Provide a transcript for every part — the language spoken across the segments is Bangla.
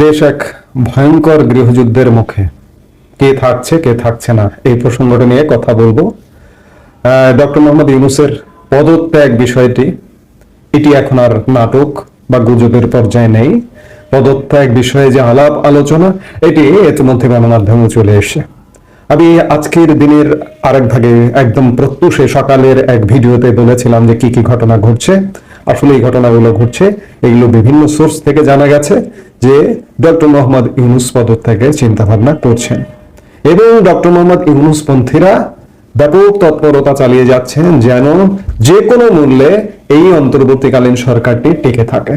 দেশ এক ভয়ঙ্কর গৃহযুদ্ধের মুখে। কে থাকছে কে থাকছে না, এই প্রসঙ্গটা নিয়ে কথা বলব। ডক্টর মোহাম্মদ ইউনুসের পদত্যাগ বিষয়টি, এটি এখন আর নাটক বা গুজবের পর্যায়ে নেই। পদত্যাগ বিষয়ে যে আলাপ আলোচনা, এটি ইতিমধ্যে গণমাধ্যমে চলে এসে আমি আজকের দিনের আরেক ভাগে একদম প্রত্যুষে সকালের এক ভিডিওতে বলেছিলাম যে কি কি ঘটনা ঘটছে। আসলে এই ঘটনাগুলো ঘটছে। এগুলো বিভিন্ন সোর্স থেকে জানা গেছে যে ডক্টর মোহাম্মদ ইউনুস পদত্যাগের চিন্তা ভাবনা করছেন। এবং ডক্টর মোহাম্মদ ইউনুস পন্থীরা ব্যাপক তৎপরতা চালিয়ে যাচ্ছেন যেন যে কোনো মূল্যে এই অন্তর্বর্তীকালীন সরকারটি টিকে থাকে।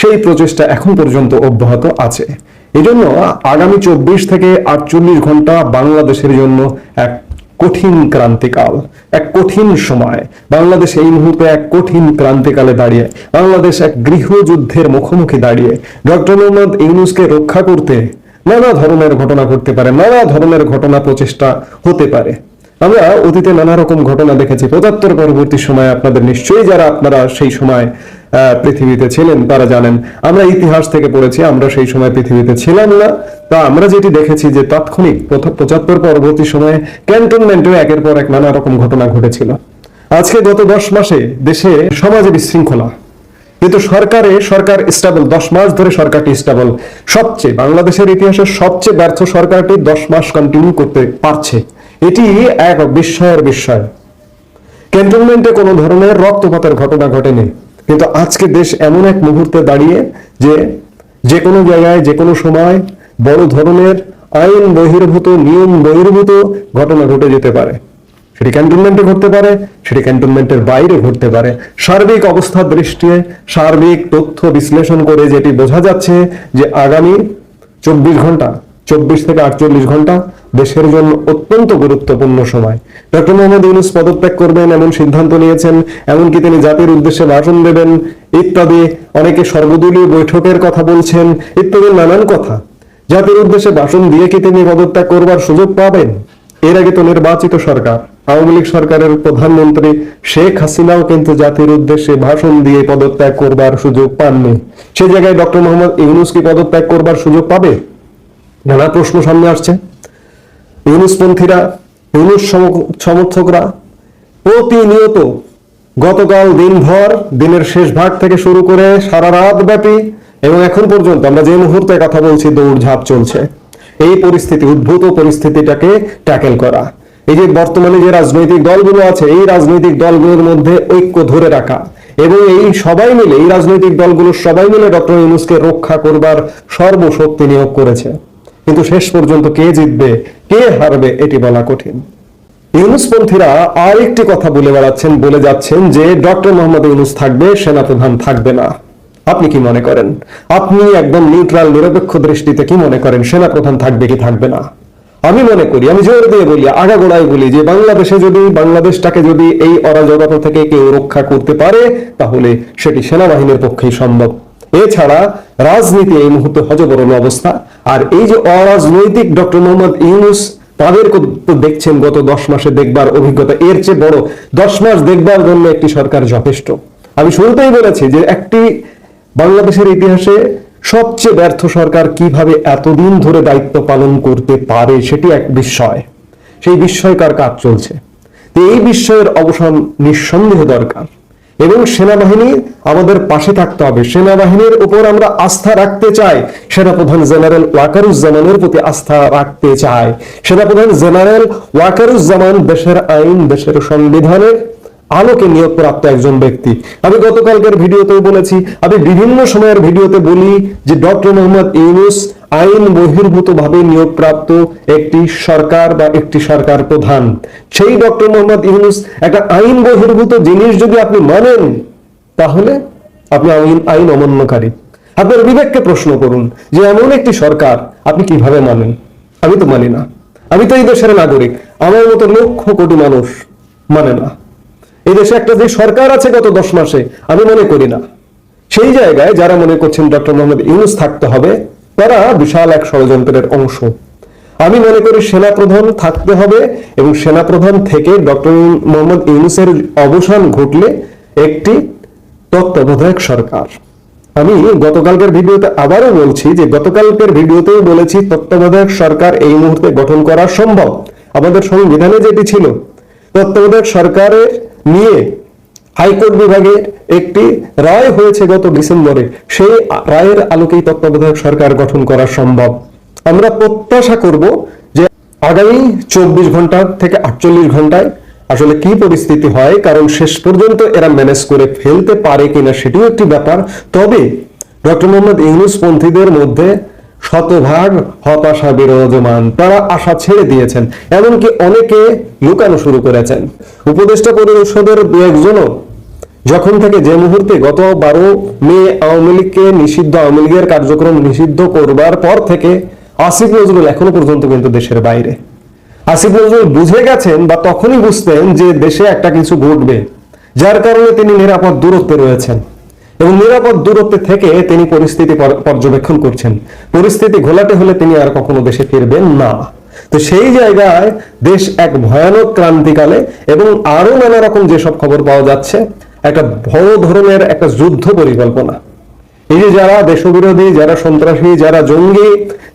সেই প্রচেষ্টা এখন পর্যন্ত অব্যাহত আছে। এজন্য আগামী চব্বিশ থেকে আটচল্লিশ ঘণ্টা বাংলাদেশের জন্য এক কঠিন ক্রান্তিকাল, এক কঠিন সময়। বাংলাদেশ এই মুহূর্তে এক কঠিন ক্রান্তিকালে দাঁড়িয়ে, বাংলাদেশ এক গৃহযুদ্ধের মুখোমুখি দাঁড়িয়ে। ডক্টর মোহাম্মদ ইউনুসকে রক্ষা করতে নানা ধরনের ঘটনা ঘটতে পারে, নানা ধরনের ঘটনা প্রচেষ্টা হতে পারে। আমরা অতীতে নানা রকম ঘটনা দেখেছি। পঁচাত্তর পরবর্তী সময় আপনাদের নিশ্চয়ই যারা আপনারা সেই সময় পৃথিবীতে ছিলেন। তারা জানেন, আমরা ইতিহাস থেকে পড়েছি, আমরা সেই সময় পৃথিবীতে ছিলাম না। তা আমরা যেটি দেখেছি যে তাৎক্ষণিক পঁচাত্তর পরবর্তী সময়ে ক্যান্টনমেন্টে একের পর এক নানা রকম ঘটনা ঘটেছিল। আজকে গত দশ মাসে দেশে সমাজে বিশৃঙ্খলা। কিন্তু সরকারে, সরকার স্টাবল দশ মাস ধরে সরকারটি স্টাবল সবচেয়ে বাংলাদেশের ইতিহাসে সবচেয়ে ব্যর্থ সরকারটি দশ মাস কন্টিনিউ করতে পারছে। এটি এক বিস্ময়ের বিস্ময় ক্যান্টনমেন্টে কোনো ধরনের রক্তপাতের ঘটনা ঘটেনি। কিন্তু আজকে দেশ এমন এক মুহূর্তে দাঁড়িয়ে যে যে কোনো জায়গায় যে কোনো সময় বড় ধরনের আইন বহির্ভূত, নিয়ম বহির্ভূত ঘটনা ঘটে যেতে পারে। সেটি ক্যান্টনমেন্টে ঘটতে পারে, সেটি ক্যান্টনমেন্টের বাইরে ঘটতে পারে। সার্বিক অবস্থার দৃষ্টিতে সার্বিক তথ্য বিশ্লেষণ করে যেটি বোঝা যাচ্ছে যে আগামী চব্বিশ ঘণ্টা চব্বিশ থেকে আটচল্লিশ ঘণ্টা দেশের জন্য অত্যন্ত গুরুত্বপূর্ণ সময়। ডক্টর মোহাম্মদ ইউনুস পদত্যাগ করবেন এমন সিদ্ধান্ত নিয়েছেন, এমনকি তিনি জাতির উদ্দেশ্যে ভাষণ দেবেন। ইত্যাদি অনেকে সর্বদলীয় বৈঠকের কথা বলছেন, ইত্যাদি নানান কথা। জাতির উদ্দেশ্যে ভাষণ দিয়ে কি তিনি পদত্যাগ করবার সুযোগ পাবেন? এর আগে তো নির্বাচিত সরকার, আওয়ামী লীগ সরকারের প্রধানমন্ত্রী শেখ হাসিনাও কিন্তু জাতির উদ্দেশ্যে ভাষণ দিয়ে পদত্যাগ করবার সুযোগ পাননি। সে জায়গায় ডক্টর মোহাম্মদ ইউনুস কি পদত্যাগ করবার সুযোগ পাবে? নানা প্রশ্ন সামনে আসছে। ইউনুসপন্থীরা, ইউনুস সম- সমর্থকরা প্রতিনিয়ত গতকাল দিনভর, দিনের শেষ ভাগ থেকে শুরু করে সারা রাত ব্যাপী এবং এখন পর্যন্ত আমরা যে মুহূর্তে কথা বলছি, দৌড়ঝাঁপ চলছে। এই পরিস্থিতি, উদ্ভূত পরিস্থিতিটাকে ট্যাকেল করা। এই যে বর্তমানে যে রাজনৈতিক দলগুলো আছে, এই রাজনৈতিক দলগুলোর মধ্যে ঐক্য ধরে রাখা এবং এই সবাই মিলে, এই রাজনৈতিক দলগুলো সবাই মিলে ডক্টর ইউনুসকে রক্ষা করবার সর্বশক্তি নিয়োগ করেছে। কিন্তু শেষ পর্যন্ত কে জিতবে, কে হারবে এটি বলা কঠিন। ইউনুসপন্থীরা আরেকটি কথা বলে বেড়াচ্ছেন, বলে যাচ্ছেন যে ডক্টর মোহাম্মদ ইউনুস থাকবে, সেনাপ্রধান থাকবে না। আপনি কি মনে করেন? আপনি একদম নিউট্রাল, নিরপেক্ষ দৃষ্টিতে কি মনে করেন, সেনাপ্রধান থাকবে কি থাকবে না? আমি মনে করি, আমি জোর দিয়ে বলি আগাগোড়ায় বলি যে বাংলাদেশে যদি, বাংলাদেশটাকে যদি এই অরাজকতা থেকে কেউ রক্ষা করতে পারে, তাহলে সেটি সেনাবাহিনীর পক্ষেই সম্ভব। এছাড়া রাজনীতি এই মুহূর্তে হজবরল অবস্থা। আর এই যে অরাজনৈতিক ডক্টর মোহাম্মদ ইউনুস, তাদের তো দেখছেন গত দশ মাসে দেখবার অভিজ্ঞতা। এর চেয়ে বড়, দশ মাস দেখবার জন্য একটি সরকার যথেষ্ট। আমি শুরুতেই বলেছি যে একটি বাংলাদেশের ইতিহাসে সবচেয়ে ব্যর্থ সরকার কীভাবে এতদিন ধরে দায়িত্ব পালন করতে পারে সেটি এক বিস্ময়। সেই বিস্ময়কার কাজ চলছে। তো এই বিস্ময়ের অবসান নিঃসন্দেহ দরকার। এবং সেনাবাহিনী আমাদের পাশে থাকতে হবে। সেনাবাহিনীর উপর আমরা আস্থা রাখতে চাই। সেনাপ্রধান জেনারেল ওয়াকারুজ্জামানের প্রতি আস্থা রাখতে চাই। সেনাপ্রধান জেনারেল ওয়াকারুজ্জামান দেশের আইন, দেশের সংবিধানের আলোকে নিয়োগপ্রাপ্ত একজন ব্যক্তি। আমি গতকালকের ভিডিওতেও বলেছি, আমি বিভিন্ন সময়ের ভিডিওতে বলি যে ডক্টর মোহাম্মদ ইউনুস আইন বহির্ভূত ভাবে নিয়োগপ্রাপ্ত একটি সরকার বা একটি সরকার প্রধান। সেই ডক্টর মোহাম্মদ ইউনুস একটা আইন বহির্ভূত জিনিস যদি আপনি মানেন, তাহলে আপনি আইন আইন অমান্যকারী। আপনার বিবেককে প্রশ্ন করুন যে এমন একটি সরকার আপনি কীভাবে মানেন? আমি তো মানি না। আমি তো এই দেশের নাগরিক। আমার মতো লক্ষ কোটি মানুষ মানে না। এই দেশে একটা যে সরকার আছে গত দশ মাসে, আমি মনে করি না। সেই জায়গায় যারা মনে করছেন ডক্টর মোহাম্মদ ইউনুস থাকতে হবে, তারা বিশাল এক ষড়যন্ত্রের অংশ। আমি মনে করি সেনাপ্রধান থাকতে হবে এবং সেনাপ্রধান থেকে ডক্টর মোহাম্মদ ইউনুসের অবসান ঘটলে একটি তত্ত্বাবধায়ক সরকার। আমি গতকালকের ভিডিওতে আবারও বলছি যে গতকালকের ভিডিওতেও বলেছি তত্ত্বাবধায়ক সরকার এই মুহূর্তে গঠন করা সম্ভব। আমাদের সংবিধানে যেটি ছিল, তত্ত্বাবধায়ক সরকারের নিয়ে হাইকোর্ট বিভাগের একটি রায় হয়েছে গত ডিসেম্বরে। সেই রায়ের আলোকেই তত্ত্বাবধায়ক সরকার গঠন করা সম্ভব। আমরা প্রত্যাশা করব যে আগামী চব্বিশ ঘণ্টা থেকে আটচল্লিশ ঘন্টায় আসলে কি পরিস্থিতি হয়, কারণ শেষ পর্যন্ত এরা ম্যানেজ করে ফেলতে পারে কিনা সেটিও একটি ব্যাপার। তবে ডক্টর মোহাম্মদ ইউনুস পন্থীদের মধ্যে শতভাগ হতাশা বিরাজমান। তারা আশা ছেড়ে দিয়েছেন, এমনকি অনেকে লুকানো শুরু করেছেন। উপদেষ্টা পরিষদের দু একজনও যখন থেকে যে মুহূর্তে গত বারো মে আওয়ামী লীগকে নিষিদ্ধ, আওয়ামী লীগের কার্যক্রম নিষিদ্ধ করবার পর থেকে আসিফ নজরুল এখনও পর্যন্ত কিন্তু দেশের বাইরে। আসিফ নজরুল বুঝে গেছেন বা তখনই বুঝতেন যে দেশে একটা কিছু ঘটবে, যার কারণে তিনি নিরাপদ দূরত্বে রয়েছেন। এবং নিরাপদ দূরত্বে থেকে তিনি পরিস্থিতি পর্যবেক্ষণ করছেন। পরিস্থিতি ঘোলাটে হলে তিনি আর কখনো দেশে ফিরবেন না। তো সেই জায়গায় দেশ এক ভয়ানক ক্রান্তিকালে এবং আরও নানা রকম যেসব খবর পাওয়া যাচ্ছে, একটা বড় ধরনের একটা যুদ্ধ পরিকল্পনা। এই যে যারা দেশবিরোধী, যারা সন্ত্রাসী, যারা জঙ্গি,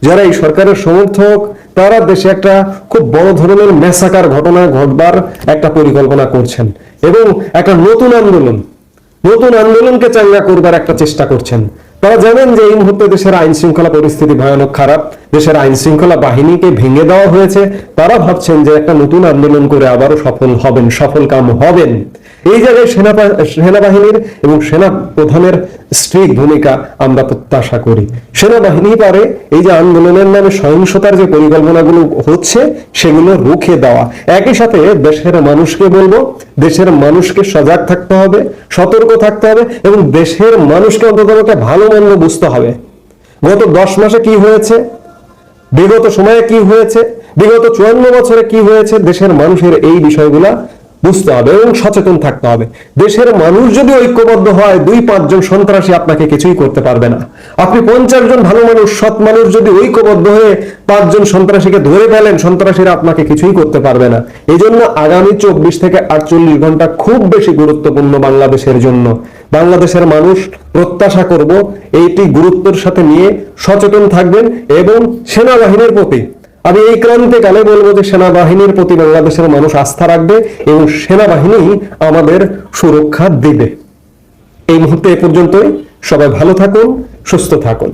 যারা এই সরকারের সমর্থক, তারা দেশে একটা খুব বড় ধরনের মেসাকার ঘটনা ঘটবার একটা পরিকল্পনা করছেন। এবং একটা নতুন আন্দোলন নতুন আন্দোলনকে চাঙ্গা করবার একটা চেষ্টা করছেন। তারা জানেন যে এই মুহূর্তে দেশের আইন শৃঙ্খলা পরিস্থিতি ভয়ানক খারাপ, দেশের আইন শৃঙ্খলা বাহিনীকে ভেঙে দেওয়া হয়েছে। তারা ভাবছেন যে একটা নতুন আন্দোলন করে আবারও সফল হবেন, সফল কাম হবেন। এই জায়গায় সেনা সেনাবাহিনীর এবং সেনা প্রধানের স্ট্রিক ভূমিকা আমরা প্রত্যাশা করি। সেনাবাহিনী পারে এই যে আন্দোলনের নামে সহিংসতার যে পরিকল্পনাগুলো হচ্ছে, সেগুলো রুখে দেওয়া। একই সাথে দেশের মানুষকে বলব, দেশের মানুষকে সজাগ থাকতে হবে, সতর্ক থাকতে হবে এবং দেশের মানুষকে অন্তত ভালো মন্দ বুঝতে হবে। গত দশ মাসে কি হয়েছে? বিগত সময়ে কি হয়েছে? বিগত চুয়ান্ন বছরে কি হয়েছে? দেশের মানুষের এই বিষয়গুলা বুঝতে হবে এবং সচেতন থাকতে হবে। দেশের মানুষ যদি ঐক্যবদ্ধ হয়, দুই পাঁচজন সন্ত্রাসী আপনাকে কিছুই করতে পারবে না। আপনি পঞ্চাশ জন ভালো মানুষ, সৎ মানুষ যদি ঐক্যবদ্ধ হয়ে পাঁচজন সন্ত্রাসীকে ধরে ফেলেন, সন্ত্রাসীরা আপনাকে কিছুই করতে পারবে না। এই জন্য আগামী চব্বিশ থেকে আটচল্লিশ ঘণ্টা খুব বেশি গুরুত্বপূর্ণ বাংলাদেশের জন্য। বাংলাদেশের মানুষ প্রত্যাশা করব, এইটি গুরুত্বের সাথে নিয়ে সচেতন থাকবেন এবং সেনাবাহিনীর প্রতি আমি এই ক্রান্তিকালে বলব যে সেনাবাহিনীর প্রতি বাংলাদেশের মানুষ আস্থা রাখবে এবং সেনাবাহিনী আমাদের সুরক্ষা দেবে। এই মুহূর্তে এ পর্যন্তই। সবাই ভালো থাকুন, সুস্থ থাকুন।